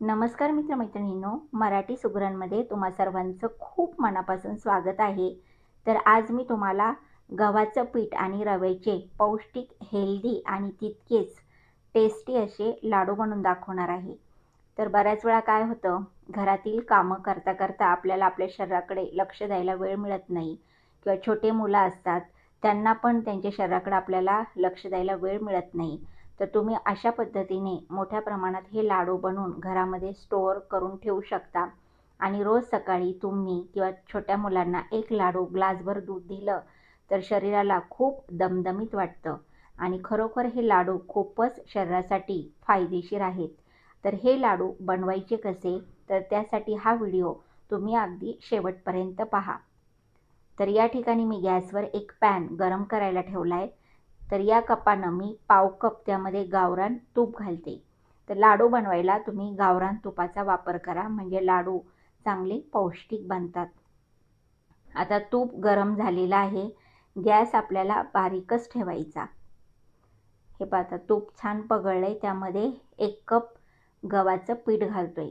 नमस्कार मित्रमैत्रिणींनो मराठी सुग्रांमध्ये तुम्हा सर्वांचं खूप मनापासून स्वागत आहे. तर आज मी तुम्हाला गव्हाचं पीठ आणि रव्याचे पौष्टिक हेल्दी आणि तितकेच टेस्टी असे लाडू बनवून दाखवणार आहे. तर बऱ्याच वेळा काय होतं घरातील कामं करता करता आपल्याला आपल्या शरीराकडे लक्ष द्यायला वेळ मिळत नाही किंवा छोटे मुलं असतात त्यांना पण त्यांच्या शरीराकडे आपल्याला लक्ष द्यायला वेळ मिळत नाही. तर तुम्ही अशा पद्धतीने मोठ्या प्रमाणात हे लाडू बनवून घरामध्ये स्टोअर करून ठेवू शकता. आणि रोज सकाळी तुम्ही किंवा छोट्या मुलांना एक लाडू ग्लासभर दूध दिलं तर शरीराला खूप दमदमीत वाटतं. आणि खरोखर हे लाडू खूपच शरीरासाठी फायदेशीर आहेत. तर हे लाडू बनवायचे कसे? तर त्यासाठी हा व्हिडिओ तुम्ही अगदी शेवटपर्यंत पहा. तर या ठिकाणी मी गॅसवर एक पॅन गरम करायला ठेवला आहे तर या कपानं मी पाव कप त्यामध्ये गावरान तूप घालते. तर लाडू बनवायला तुम्ही गावरान तुपाचा वापर करा म्हणजे लाडू चांगले पौष्टिक बनतात. आता तूप गरम झालेलं आहे गॅस आपल्याला बारीकच ठेवायचा. हे पाहता तूप छान पगळलंय त्यामध्ये एक कप गव्हाचं पीठ घालतोय.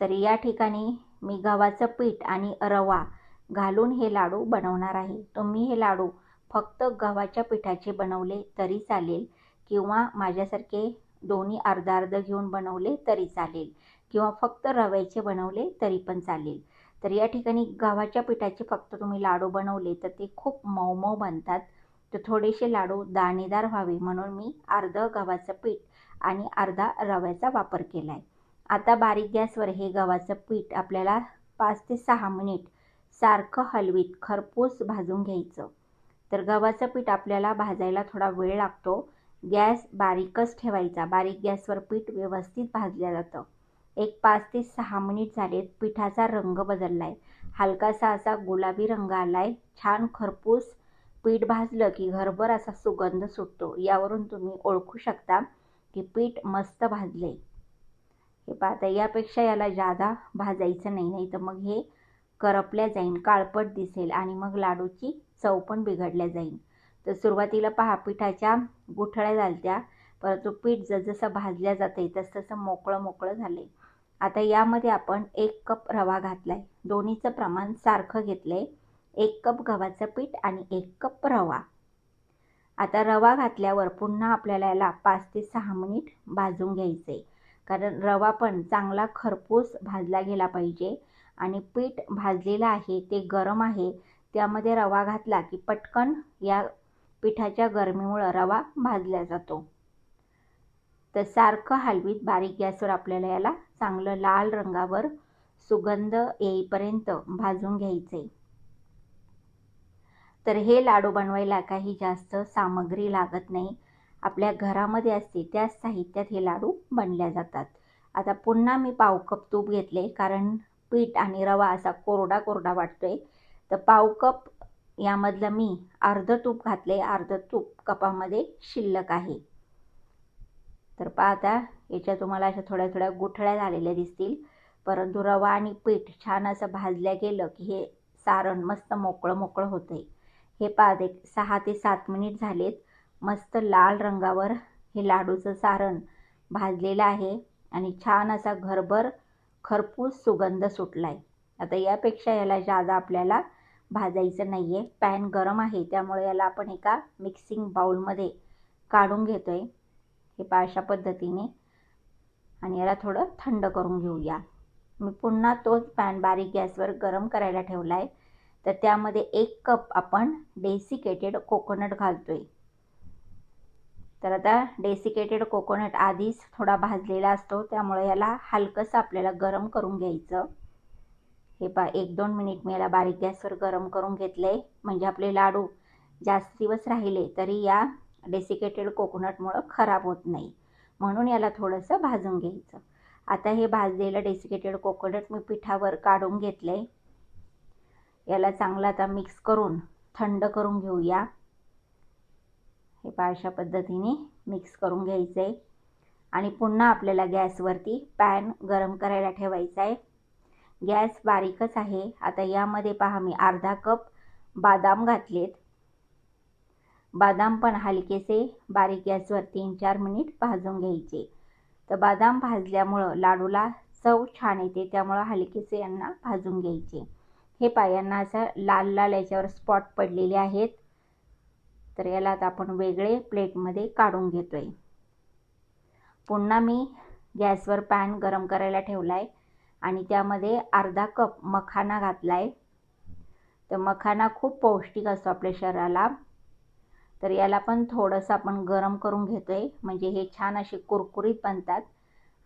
तर या ठिकाणी मी गव्हाचं पीठ आणि रवा घालून हे लाडू बनवणार आहे. तुम्ही हे लाडू फक्त गव्हाच्या पिठाचे बनवले तरी चालेल किंवा माझ्यासारखे दोन्ही अर्धा अर्ध घेऊन बनवले तरी चालेल किंवा फक्त रव्याचे बनवले तरी पण चालेल. तर या ठिकाणी गव्हाच्या पिठाचे फक्त तुम्ही लाडू बनवले तर ते खूप मऊ मऊ बनतात. तर थोडेसे लाडू दाणेदार व्हावे म्हणून मी अर्ध गव्हाचं पीठ आणि अर्धा रव्याचा वापर केला आहे आता बारीक गॅसवर हे गव्हाचं पीठ आपल्याला पाच ते सहा मिनिट सारखं हलवीत खरपूस भाजून घ्यायचं. तर गव्हाचं पीठ आपल्याला भाजायला थोडा वेळ लागतो. गॅस बारीकच ठेवायचा. बारीक गॅसवर पीठ व्यवस्थित भाजलं जातं. एक पाच ते सहा मिनिट झालेत पिठाचा रंग बदलला आहे हलकासा असा गुलाबी रंग आला आहे छान खरपूस पीठ भाजलं की घरभर असा सुगंध सुटतो. यावरून तुम्ही ओळखू शकता की पीठ मस्त भाजले हे पाहता यापेक्षा याला जादा भाजायचं नाही नाही तर मग हे करपल्या जाईन काळपट दिसेल आणि मग लाडूची चव पण बिघडल्या जाईल तर सुरुवातीला पहा पिठाच्या गुठळ्या झालत्या परंतु पीठ जसजसं भाजल्या जाते तसं तसं मोकळं मोकळं झाले आता यामध्ये आपण एक कप रवा घातला आहे दोन्हीचं प्रमाण सारखं घेतलं आहे एक कप गव्हाचं पीठ आणि एक कप रवा. आता रवा घातल्यावर पुन्हा आपल्याला याला पाच ते सहा मिनिट भाजून घ्यायचे कारण रवा पण चांगला खरपूस भाजला गेला पाहिजे. आणि पीठ भाजलेलं आहे ते गरम आहे. त्यामध्ये रवा घातला की पटकन या पिठाच्या गरमीमुळं रवा भाजला जातो. तर सारखं हलवीत बारीक गॅसवर आपल्याला याला चांगलं लाल रंगावर सुगंध येईपर्यंत भाजून घ्यायचे. तर हे लाडू बनवायला काही जास्त सामग्री लागत नाही. आपल्या घरामध्ये असते त्याच साहित्यात हे लाडू बनल्या जातात. आता पुन्हा मी पाव कप तूप घेतले कारण पीठ आणि रवा असा कोरडा कोरडा वाटतोय. तर पाव कप यामधलं मी अर्ध तूप घातले अर्ध तूप कपामध्ये शिल्लक आहे. तर पाहता याच्या तुम्हाला अशा थोड्या थोड्या गुठळ्या झालेल्या दिसतील. परंतु रवा आणि पीठ छान असं भाजल्या गेलं की हे सारण मस्त मोकळं मोकळं होतं हे पाहते सहा ते सात मिनिट झालेत. मस्त लाल रंगावर हे लाडूचं सारण भाजलेलं आहे आणि छान असा घरभर खरपूस सुगंध सुटला आहे आता यापेक्षा याला जादा आपल्याला भाजायचं नाही आहे पॅन गरम आहे त्यामुळे याला आपण एका मिक्सिंग बाऊलमध्ये काढून घेतो आहे हे पा अशा पद्धतीने. आणि याला थोडं थंड करून घेऊया. मी पुन्हा तोच पॅन बारीक गॅसवर गरम करायला ठेवला आहे तर त्यामध्ये एक कप आपण डेसिकेटेड कोकोनट घालतो आहे तर आता डेसिकेटेड कोकोनट आधीच थोडा भाजलेला असतो. त्यामुळे याला हलकंसं आपल्याला गरम करून घ्यायचं. हे पा एक दोन मिनिट मी याला बारीक गॅसवर गरम करून घेतले म्हणजे आपले लाडू जास्त दिवस राहिले तरी या डेसिकेटेड कोकोनटमुळं खराब होत नाही. म्हणून याला थोडंसं भाजून घ्यायचं. आता हे भाजलेलं डेसिकेटेड कोकोनट मी पिठावर काढून घेतले याला चांगलं आता मिक्स करून थंड करून घेऊया. हे पहा अशा पद्धतीने मिक्स करून घ्यायचं आहे आणि पुन्हा आपल्याला गॅसवरती पॅन गरम करायला ठेवायचा आहे गॅस बारीकच आहे. आता यामध्ये पहा मी अर्धा कप बादाम घातलेत. बादाम पण हलकेसे बारीक गॅसवर तीन चार मिनिट भाजून घ्यायचे. तर बदाम भाजल्यामुळं लाडूला चव छान येते त्यामुळं हलकेसे यांना भाजून घ्यायचे. हे पायांना असं लाल लाल याच्यावर स्पॉट पडलेले आहेत. तर याला आपण वेगळे प्लेटमध्ये काढून घेतो आहे पुन्हा मी गॅसवर पॅन गरम करायला ठेवला आहे आणि त्यामध्ये अर्धा कप मखाना घातला आहे तर मखाना खूप पौष्टिक असतो आपल्या शरीराला. तर याला पण थोडंसं आपण गरम करून घेतो आहे म्हणजे हे छान असे कुरकुरीत बनतात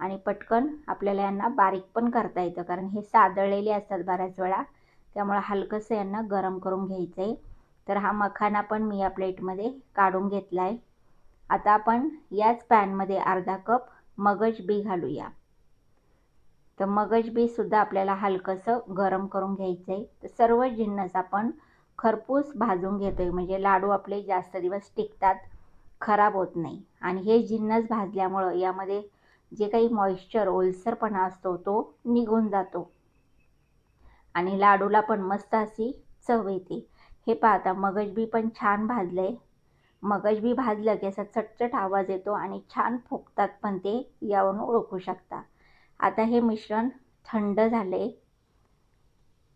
आणि पटकन आपल्याला यांना बारीक पण करता येतं. कारण हे सादळलेले असतात बऱ्याच वेळा. त्यामुळं हलकंसं यांना गरम करून घ्यायचं आहे तर हा मखाना पण मी या प्लेटमध्ये काढून घेतला आहे आता आपण याच पॅनमध्ये अर्धा कप मगज बी घालूया. तर मगज बीसुद्धा आपल्याला हलकंसं गरम करून घ्यायचं आहे तर सर्व जिन्नस आपण खरपूस भाजून घेतो आहे म्हणजे लाडू आपले जास्त दिवस टिकतात खराब होत नाही. आणि हे जिन्नस भाजल्यामुळं यामध्ये जे काही मॉइश्चर ओलसरपणा असतो तो निघून जातो. आणि लाडूला पण मस्त अशी चव येते. हे पाहता मगजबी पण छान भाजलं आहे मगजबी भाजलं की असा चटचट आवाज येतो आणि छान फुगतात पण ते यावरून ओळखू शकता. आता हे मिश्रण थंड झाले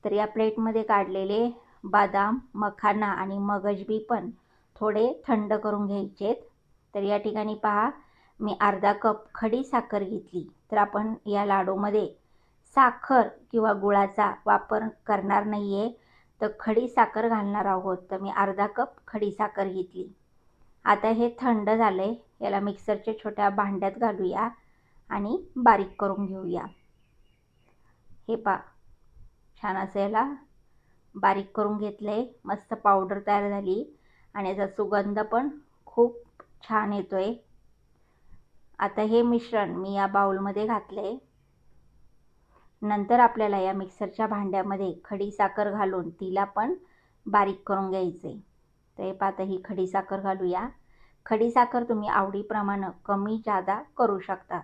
तर या प्लेटमध्ये काढलेले बदाम मखाना आणि मगजबी पण थोडे थंड करून घ्यायचेत. तर या ठिकाणी पहा मी अर्धा कप खडी साखर घेतली. तर आपण या लाडूमध्ये साखर किंवा गुळाचा वापर करणार नाही आहे तर खडी साखर घालणार आहोत. तर मी अर्धा कप खडी साखर घेतली. आता हे थंड झालं आहे याला मिक्सरच्या छोट्या भांड्यात घालूया आणि बारीक करून घेऊया. हे पा छान असं याला बारीक करून घेतलं आहे मस्त पावडर तयार झाली. आणि याचा सुगंध पण खूप छान येतो आहे आता हे मिश्रण मी या बाऊलमध्ये घातलं आहे नंतर आपल्याला या मिक्सरच्या भांड्यामध्ये खडी साखर घालून तिला पण बारीक करून घ्यायचे. तर हे पाहता ही खडी साखर घालूया. खडी साखर तुम्ही आवडीप्रमाणे कमी जादा करू शकता.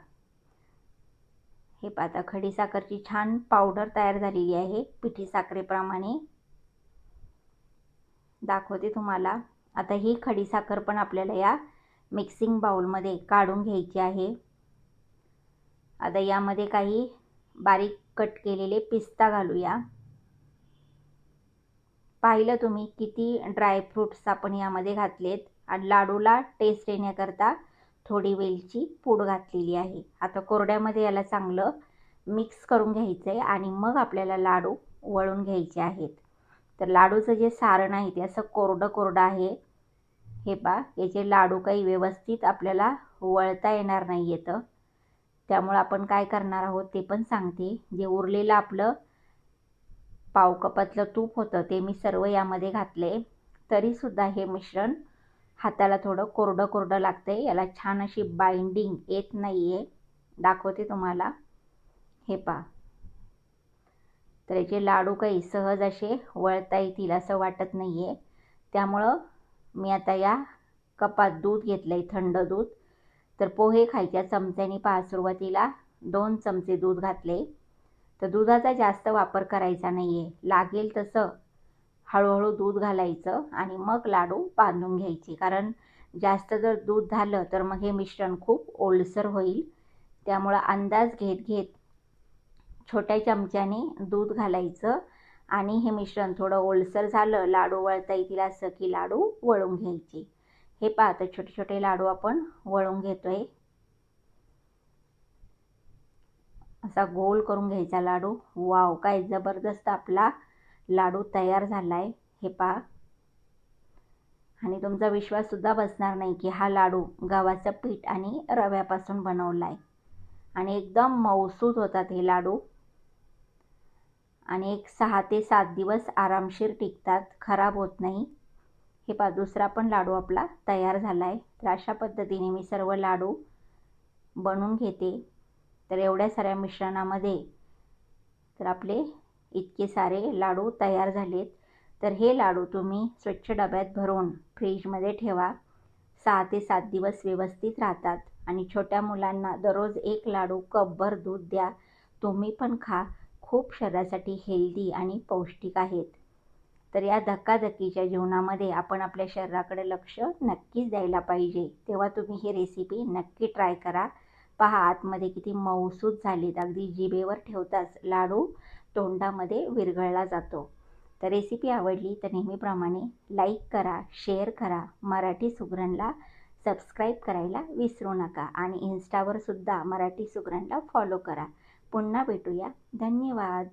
हे पाहता खडी साखरची छान पावडर तयार झालेली आहे पिठी साखरेप्रमाणे. दाखवते तुम्हाला. आता ही खडी साखर पण आपल्याला या मिक्सिंग बाउलमध्ये काढून घ्यायची आहे. आता यामध्ये काही बारीक कट केलेले पिस्ता घालूया. पाहिलं तुम्ही किती ड्रायफ्रूट्स आपण यामध्ये घातलेत. आणि लाडूला टेस्ट येण्याकरता थोडी वेलची पूड घातलेली आहे. आता कोरड्यामध्ये याला चांगलं मिक्स करून घ्यायचं आहे आणि मग आपल्याला लाडू वळून घ्यायचे आहेत. तर लाडूचं जे सारण आहे ते असं कोरडं कोरडं आहे. हे पा याचे लाडू काही व्यवस्थित आपल्याला वळता येणार नाही येतं त्यामुळं आपण काय करणार आहोत ते पण सांगते. जे उरलेलं आपलं पावकपातलं तूप होतं ते मी सर्व यामध्ये घातले. तरीसुद्धा हे मिश्रण हाताला थोडं कोरडं कोरडं लागतं आहे याला छान अशी बाइंडिंग येत नाही आहे दाखवते तुम्हाला. हे पा तर याचे लाडू काही सहज असे वळता येतील असं वाटत नाही आहे त्यामुळं मी आता या कपात दूध घेतलं आहे थंड दूध. तर पोहे खायच्या चमच्याने पहा सुरुवातीला दोन चमचे दूध घातले. तर दुधाचा जास्त वापर करायचा नाही आहे लागेल तसं हळूहळू दूध घालायचं आणि मग लाडू बांधून घ्यायचे. कारण जास्त जर दूध झालं तर मग हे मिश्रण खूप ओलसर होईल. त्यामुळं अंदाज घेत घेत छोट्या चमच्याने दूध घालायचं आणि हे मिश्रण थोडं ओलसर झालं लाडू वळता येतील असं की लाडू वळून घ्यायचे. हे पाहतं छोटे छोटे लाडू आपण वळून घेतोय. असा गोल करून घ्यायचा लाडू. वाव काय जबरदस्त आपला लाडू तयार झाला आहे हे पहा. आणि तुमचा विश्वाससुद्धा बसणार नाही की हा लाडू गव्हाचं पीठ आणि रव्यापासून बनवला आहे आणि एकदम मौसूद होतात हे लाडू. आणि एक सहा ते सात दिवस आरामशीर टिकतात खराब होत नाही. हे पा दुसरा पण लाडू आपला तयार झाला आहे तर अशा पद्धतीने मी सर्व लाडू बनवून घेते. तर एवढ्या साऱ्या मिश्रणामध्ये तर आपले इतके सारे लाडू तयार झालेत. तर हे लाडू तुम्ही स्वच्छ डब्यात भरून फ्रीजमध्ये ठेवा. सहा ते सात दिवस व्यवस्थित राहतात. आणि छोट्या मुलांना दररोज एक लाडू कपभर दूध द्या. तुम्ही पण खा. खूप शरीरासाठी हेल्दी आणि पौष्टिक आहेत. तर या धक्काधक्कीच्या जीवनामध्ये आपण आपल्या शरीराकडे लक्ष नक्कीच द्यायला पाहिजे. तेव्हा तुम्ही ही रेसिपी नक्की ट्राय करा. पहा आतमध्ये किती मऊसूत झालीत. अगदी जिभेवर ठेवताच लाडू तोंडामध्ये विरघळला जातो. तर रेसिपी आवडली तर नेहमीप्रमाणे लाईक करा शेअर करा. मराठी सुगरणला सबस्क्राईब करायला विसरू नका आणि इन्स्टावर सुद्धा मराठी सुगरणला फॉलो करा. पुन्हा भेटूया. धन्यवाद.